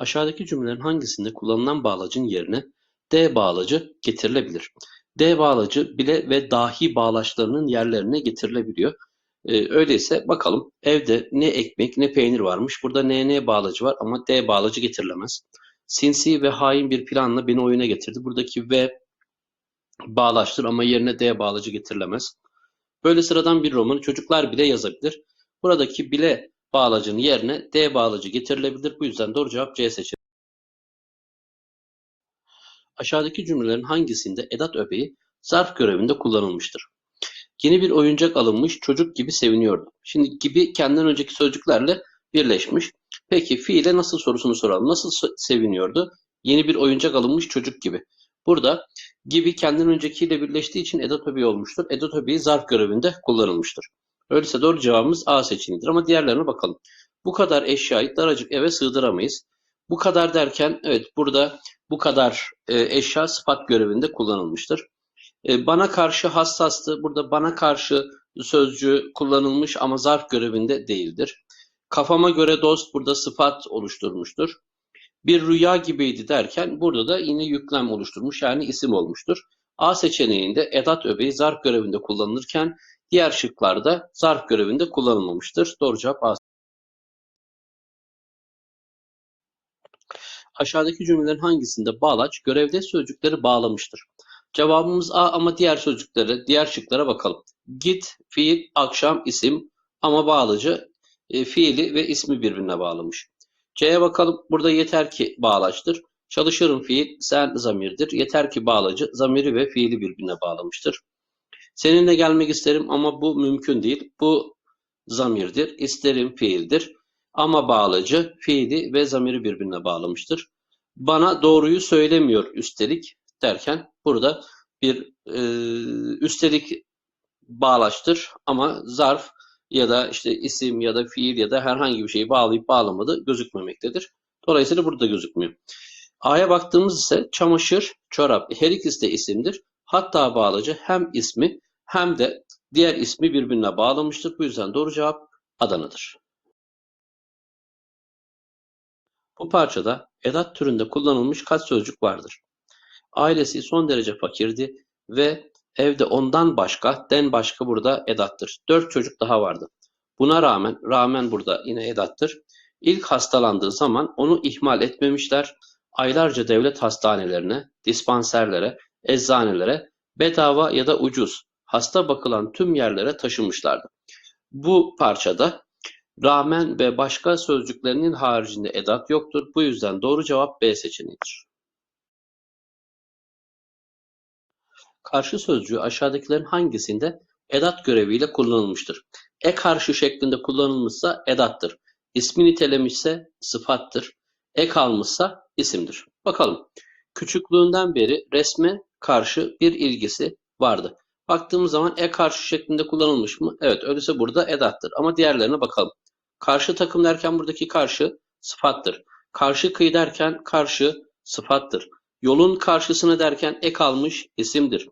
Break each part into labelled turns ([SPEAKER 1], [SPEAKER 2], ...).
[SPEAKER 1] Aşağıdaki cümlelerin hangisinde kullanılan bağlacın yerine D bağlacı getirilebilir? D bağlacı bile ve dahi bağlaçlarının yerlerine getirilebiliyor. Ee, öyleyse bakalım evde ne ekmek ne peynir varmış. Burada NN bağlacı var ama D bağlacı getirilemez. Sinsi ve hain bir planla beni oyuna getirdi. Buradaki V bağlaçtır ama yerine D bağlacı getirilemez. Böyle sıradan bir romanı çocuklar bile yazabilir. Buradaki bile bağlacının yerine D bağlacı getirilebilir. Bu yüzden doğru cevap C seçeneği. Aşağıdaki cümlelerin hangisinde edat öbeği zarf görevinde kullanılmıştır? Yeni bir oyuncak alınmış, çocuk gibi seviniyordu. Şimdi gibi kendinden önceki sözcüklerle birleşmiş. Peki fiile nasıl sorusunu soralım. Nasıl seviniyordu? Yeni bir oyuncak alınmış çocuk gibi. Burada gibi kendinden öncekiyle birleştiği için edat öbeği olmuştur. Edat öbeği zarf görevinde kullanılmıştır. Öyleyse doğru cevabımız A seçeneğidir ama diğerlerine bakalım. Bu kadar eşyayı daracık eve sığdıramayız. Bu kadar derken evet burada bu kadar e, eşya sıfat görevinde kullanılmıştır. E, bana karşı hassastı. Burada bana karşı sözcüğü kullanılmış ama zarf görevinde değildir. Kafama göre dost burada sıfat oluşturmuştur. Bir rüya gibiydi derken burada da yine yüklem oluşturmuş yani isim olmuştur. A seçeneğinde edat öbeği zarf görevinde kullanılırken diğer şıklarda zarf görevinde kullanılmamıştır. Doğru cevap A. Aşağıdaki cümlelerin hangisinde bağlaç görevde sözcükleri bağlamıştır? Cevabımız A ama diğer sözcüklere, diğer şıklara bakalım. Git, fiil, akşam, isim ama bağlacı e, fiili ve ismi birbirine bağlamış. C'ye bakalım. Burada yeter ki bağlaçtır. Çalışırım fiil, sen zamirdir. Yeter ki bağlacı zamiri ve fiili birbirine bağlamıştır. Seninle gelmek isterim ama bu mümkün değil. Bu zamirdir. İsterim fiildir. Ama bağlacı fiili ve zamiri birbirine bağlamıştır. Bana doğruyu söylemiyor üstelik derken burada bir e, üstelik bağlaçtır ama zarf ya da işte isim ya da fiil ya da herhangi bir şeyi bağlayıp bağlamadığı gözükmemektedir. Dolayısıyla burada gözükmüyor. A'ya baktığımız ise çamaşır, çorap her ikisi de isimdir. Hatta bağlacı hem ismi hem de diğer ismi birbirine bağlamıştır. Bu yüzden doğru cevap Adana'dır. Bu parçada edat türünde kullanılmış kaç sözcük vardır? Ailesi son derece fakirdi ve evde ondan başka, den başka burada edattır. Dört çocuk daha vardı. Buna rağmen, rağmen burada yine edattır. İlk hastalandığı zaman onu ihmal etmemişler. Aylarca devlet hastanelerine, dispanserlere, eczanelere bedava ya da ucuz hasta bakılan tüm yerlere taşımışlardı. Bu parçada rağmen ve başka sözcüklerinin haricinde edat yoktur. Bu yüzden doğru cevap B seçeneğidir. Karşı sözcüğü aşağıdakilerin hangisinde edat göreviyle kullanılmıştır? E karşı şeklinde kullanılmışsa edattır. İsmi nitelemişse sıfattır. Ek almışsa isimdir. Bakalım. Küçüklüğünden beri resme karşı bir ilgisi vardı. Baktığımız zaman e karşı şeklinde kullanılmış mı? Evet öyleyse burada edattır. Ama diğerlerine bakalım. Karşı takım derken buradaki karşı sıfattır. Karşı kıyı derken karşı sıfattır. Yolun karşısına derken ek almış isimdir.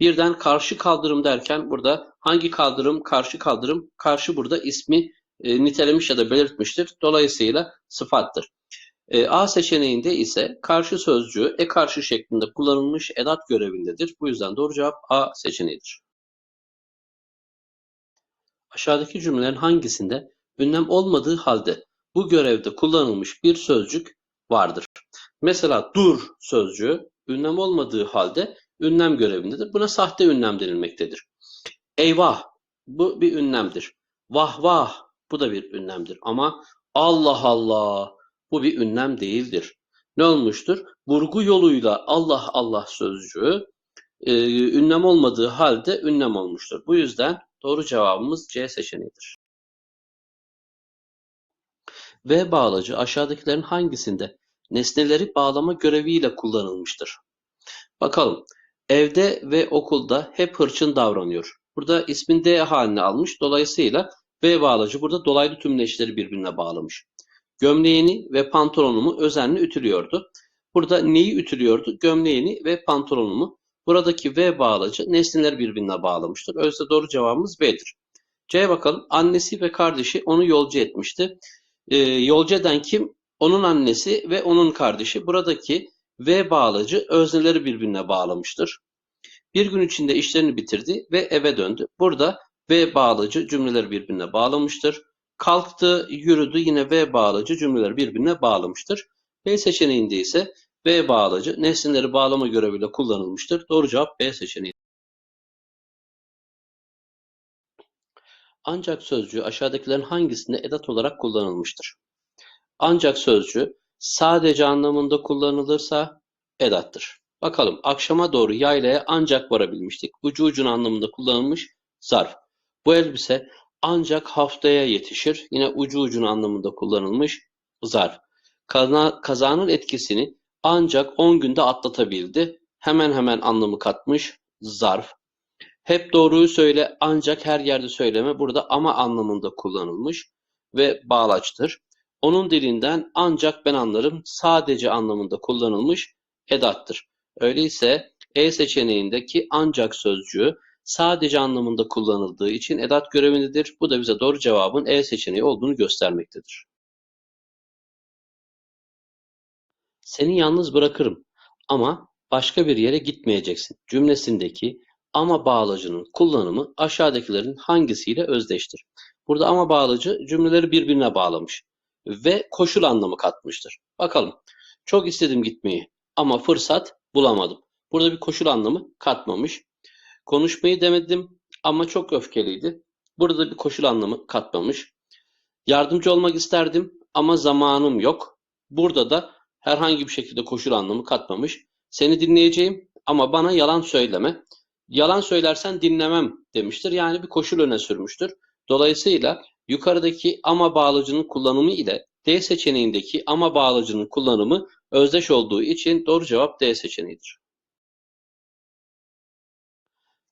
[SPEAKER 1] Birden karşı kaldırım derken burada hangi kaldırım karşı kaldırım karşı burada ismi e, nitelemiş ya da belirtmiştir. Dolayısıyla sıfattır. E, A seçeneğinde ise karşı sözcüğü e karşı şeklinde kullanılmış edat görevindedir. Bu yüzden doğru cevap A seçeneğidir. Aşağıdaki cümlelerin hangisinde ünlem olmadığı halde bu görevde kullanılmış bir sözcük vardır? Mesela dur sözcüğü ünlem olmadığı halde ünlem görevindedir. Buna sahte ünlem denilmektedir. Eyvah bu bir ünlemdir. Vah vah bu da bir ünlemdir. Ama Allah Allah bu bir ünlem değildir. Ne olmuştur? Vurgu yoluyla Allah Allah sözcüğü e, ünlem olmadığı halde ünlem olmuştur. Bu yüzden doğru cevabımız C seçeneğidir. V bağlacı aşağıdakilerin hangisinde nesneleri bağlama göreviyle kullanılmıştır? Bakalım. Evde ve okulda hep hırçın davranıyor. Burada ismin D haline almış. Dolayısıyla V bağlacı burada dolaylı tümleçleri birbirine bağlamış. Gömleğini ve pantolonumu özenle ütülüyordu. Burada neyi ütülüyordu? Gömleğini ve pantolonumu. Buradaki V bağlacı nesneler birbirine bağlamıştır. Öyleyse doğru cevabımız B'dir. C'ye bakalım. Annesi ve kardeşi onu yolcu etmişti. Ee, yolcu eden kim? onun annesi ve onun kardeşi. Buradaki ve bağlacı özneleri birbirine bağlamıştır. Bir gün içinde işlerini bitirdi ve eve döndü. Burada ve bağlacı cümleleri birbirine bağlamıştır. Kalktı, yürüdü yine ve bağlacı cümleleri birbirine bağlamıştır. B seçeneğinde ise ve bağlacı nesneleri bağlama göreviyle kullanılmıştır. Doğru cevap B seçeneği. Ancak sözcüğü aşağıdakilerin hangisinde edat olarak kullanılmıştır? Ancak sözcüğü sadece anlamında kullanılırsa edattır. Bakalım akşama doğru yaylaya ancak varabilmiştik. Ucu ucuna anlamında kullanılmış zarf. Bu elbise ancak haftaya yetişir. Yine ucu ucuna anlamında kullanılmış zarf. Kaza, kazanın etkisini ancak 10 günde atlatabildi. Hemen hemen anlamı katmış zarf. Hep doğruyu söyle ancak her yerde söyleme burada ama anlamında kullanılmış ve bağlaçtır. Onun dilinden ancak ben anlarım sadece anlamında kullanılmış edattır. Öyleyse E seçeneğindeki ancak sözcüğü sadece anlamında kullanıldığı için edat görevindedir. Bu da bize doğru cevabın E seçeneği olduğunu göstermektedir. Seni yalnız bırakırım ama başka bir yere gitmeyeceksin cümlesindeki ama bağlacının kullanımı aşağıdakilerin hangisiyle özdeştir? Burada ama bağlacı cümleleri birbirine bağlamış ve koşul anlamı katmıştır. Bakalım. Çok istedim gitmeyi ama fırsat bulamadım. Burada bir koşul anlamı katmamış. Konuşmayı demedim ama çok öfkeliydi. Burada bir koşul anlamı katmamış. Yardımcı olmak isterdim ama zamanım yok. Burada da herhangi bir şekilde koşul anlamı katmamış. Seni dinleyeceğim ama bana yalan söyleme. Yalan söylersen dinlemem demiştir. Yani bir koşul öne sürmüştür. Dolayısıyla yukarıdaki ama bağlacının kullanımı ile D seçeneğindeki ama bağlacının kullanımı özdeş olduğu için doğru cevap D seçeneğidir.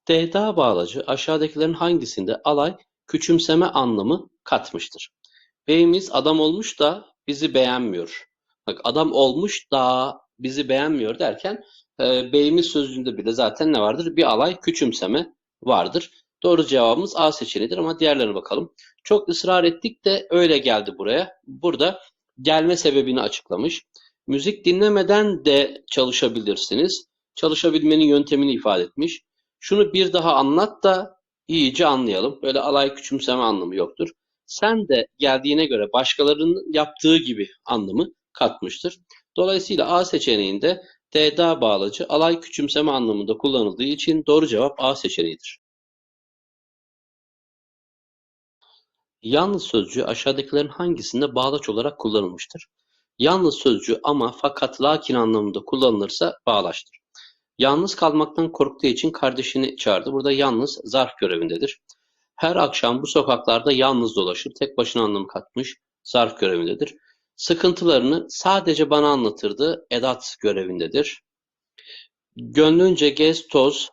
[SPEAKER 1] D'da bağlacı aşağıdakilerin hangisinde alay küçümseme anlamı katmıştır? Beyimiz adam olmuş da bizi beğenmiyor. Bak adam olmuş da bizi beğenmiyor derken e, beyimiz sözcüğünde bile zaten ne vardır? Bir alay küçümseme vardır. Doğru cevabımız A seçeneğidir ama diğerlerine bakalım. Çok ısrar ettik de öyle geldi buraya. Burada gelme sebebini açıklamış. Müzik dinlemeden de çalışabilirsiniz. Çalışabilmenin yöntemini ifade etmiş. Şunu bir daha anlat da iyice anlayalım. Böyle alay küçümseme anlamı yoktur. Sen de geldiğine göre başkalarının yaptığı gibi anlamı katmıştır. Dolayısıyla A seçeneğinde D'da bağlacı alay küçümseme anlamında kullanıldığı için doğru cevap A seçeneğidir. Yalnız sözcüğü aşağıdakilerin hangisinde bağlaç olarak kullanılmıştır? Yalnız sözcüğü ama fakat lakin anlamında kullanılırsa bağlaçtır. Yalnız kalmaktan korktuğu için kardeşini çağırdı. Burada yalnız zarf görevindedir. Her akşam bu sokaklarda yalnız dolaşır. Tek başına anlam katmış zarf görevindedir. Sıkıntılarını sadece bana anlatırdı. Edat görevindedir. Gönlünce gez toz.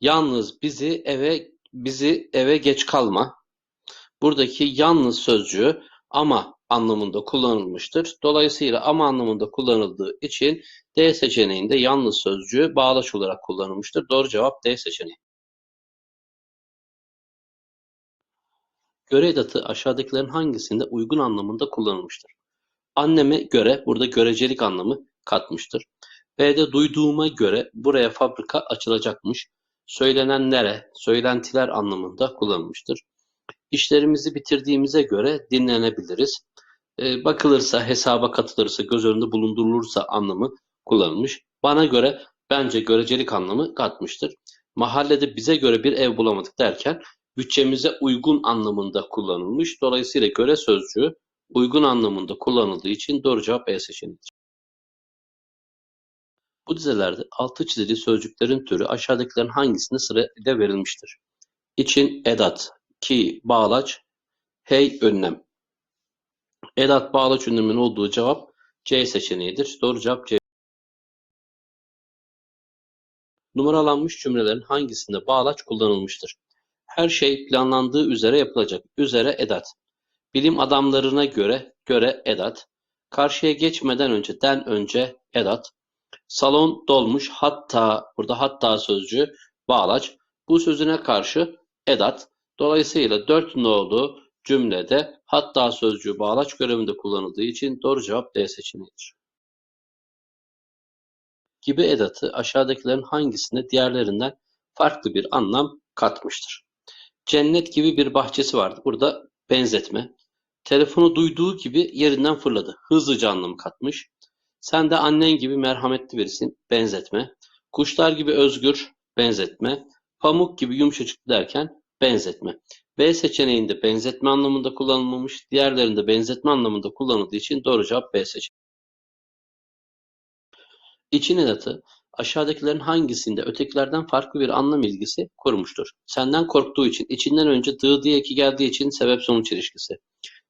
[SPEAKER 1] Yalnız bizi eve bizi eve geç kalma. Buradaki yalnız sözcüğü ama anlamında kullanılmıştır. Dolayısıyla ama anlamında kullanıldığı için D seçeneğinde yalnız sözcüğü bağlaç olarak kullanılmıştır. Doğru cevap D seçeneği. Göre edatı aşağıdakilerin hangisinde uygun anlamında kullanılmıştır? Anneme göre burada görecelik anlamı katmıştır. B'de duyduğuma göre buraya fabrika açılacakmış. Söylenenlere, söylentiler anlamında kullanılmıştır. İşlerimizi bitirdiğimize göre dinlenebiliriz. E, bakılırsa, hesaba katılırsa, göz önünde bulundurulursa anlamı kullanılmış. Bana göre bence görecelik anlamı katmıştır. Mahallede bize göre bir ev bulamadık derken bütçemize uygun anlamında kullanılmış. Dolayısıyla göre sözcüğü uygun anlamında kullanıldığı için doğru cevap E seçeneğidir. Bu dizelerde altı çizili sözcüklerin türü aşağıdakilerin hangisinde sırayla verilmiştir? İçin edat, ki bağlaç, hey önlem. Edat bağlaç önlemin olduğu cevap C seçeneğidir. Doğru cevap C. Numaralanmış cümlelerin hangisinde bağlaç kullanılmıştır? Her şey planlandığı üzere yapılacak. Üzere edat. Bilim adamlarına göre göre edat. Karşıya geçmeden önce den önce edat. Salon dolmuş hatta burada hatta sözcüğü bağlaç. Bu sözüne karşı edat. Dolayısıyla dört nolu cümlede hatta sözcüğü bağlaç görevinde kullanıldığı için doğru cevap D seçeneğidir. Gibi edatı aşağıdakilerin hangisinde diğerlerinden farklı bir anlam katmıştır? Cennet gibi bir bahçesi vardı. Burada benzetme. Telefonu duyduğu gibi yerinden fırladı. Hızlıca anlamı katmış. Sen de annen gibi merhametli birisin. Benzetme. Kuşlar gibi özgür. Benzetme. Pamuk gibi yumuşacık derken benzetme. B seçeneğinde benzetme anlamında kullanılmamış. Diğerlerinde benzetme anlamında kullanıldığı için doğru cevap B seçeneği. İçin edatı aşağıdakilerin hangisinde ötekilerden farklı bir anlam ilgisi kurmuştur? Senden korktuğu için, içinden önce dı diye eki geldiği için sebep sonuç ilişkisi.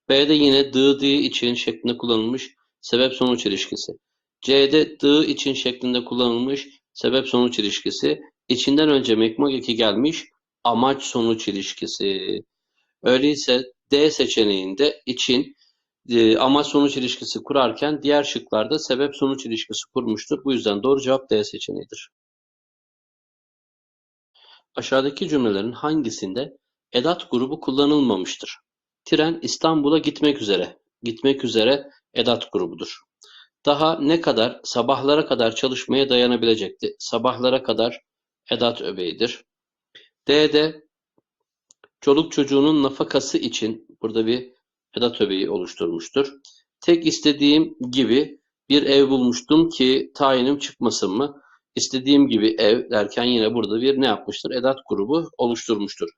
[SPEAKER 1] B'de yine dı diye için şeklinde kullanılmış sebep sonuç ilişkisi. C'de dı için şeklinde kullanılmış sebep sonuç ilişkisi. İçinden önce mekmak eki gelmiş amaç sonuç ilişkisi. Öyleyse D seçeneğinde için e, amaç sonuç ilişkisi kurarken diğer şıklarda sebep sonuç ilişkisi kurmuştur. Bu yüzden doğru cevap D seçeneğidir. Aşağıdaki cümlelerin hangisinde edat grubu kullanılmamıştır? Tren İstanbul'a gitmek üzere. Gitmek üzere edat grubudur. Daha ne kadar sabahlara kadar çalışmaya dayanabilecekti. Sabahlara kadar edat öbeğidir. D'de çoluk çocuğunun nafakası için burada bir edat öbeği oluşturmuştur. Tek istediğim gibi bir ev bulmuştum ki tayinim çıkmasın mı? İstediğim gibi ev derken yine burada bir ne yapmıştır? Edat grubu oluşturmuştur.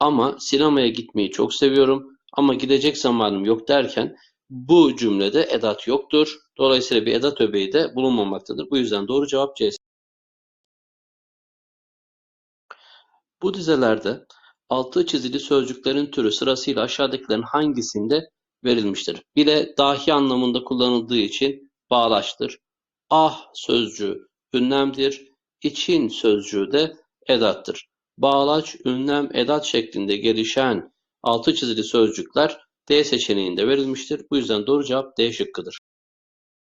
[SPEAKER 1] Ama sinemaya gitmeyi çok seviyorum ama gidecek zamanım yok derken bu cümlede edat yoktur. Dolayısıyla bir edat öbeği de bulunmamaktadır. Bu yüzden doğru cevap C. Bu dizelerde altı çizili sözcüklerin türü sırasıyla aşağıdakilerin hangisinde verilmiştir? Bile dahi anlamında kullanıldığı için bağlaçtır. Ah sözcüğü ünlemdir. İçin sözcüğü de edattır. Bağlaç, ünlem, edat şeklinde gelişen altı çizili sözcükler D seçeneğinde verilmiştir. Bu yüzden doğru cevap D şıkkıdır.